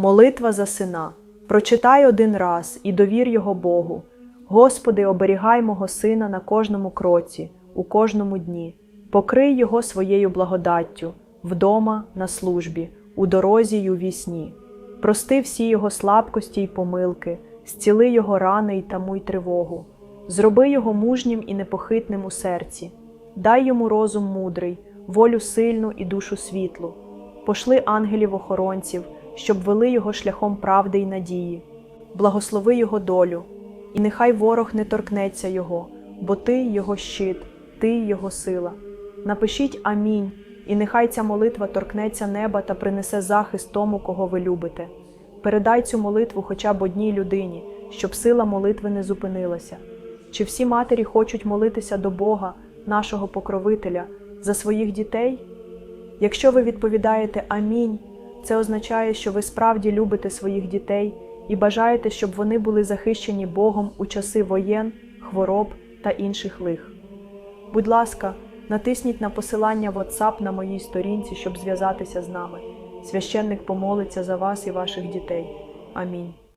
Молитва за сина. Прочитай один раз і довір його Богу. Господи, оберігай мого сина на кожному кроці, у кожному дні. Покрий його своєю благодаттю, вдома, на службі, у дорозі й у вісні. Прости всі його слабкості й помилки, зціли його рани й тамуй тривогу. Зроби його мужнім і непохитним у серці. Дай йому розум мудрий, волю сильну і душу світлу. Пошли ангелів-охоронців, щоб вели його шляхом правди й надії. Благослови його долю, і нехай ворог не торкнеться його, бо ти його щит, ти його сила. Напишіть Амінь, і нехай ця молитва торкнеться неба та принесе захист тому, кого ви любите. Передай цю молитву хоча б одній людині, щоб сила молитви не зупинилася. Чи всі матері хочуть молитися до Бога, нашого покровителя, за своїх дітей? Якщо ви відповідаєте Амінь, це означає, що ви справді любите своїх дітей і бажаєте, щоб вони були захищені Богом у часи воєн, хвороб та інших лих. Будь ласка, натисніть на посилання WhatsApp на моїй сторінці, щоб зв'язатися з нами. Священник помолиться за вас і ваших дітей. Амінь.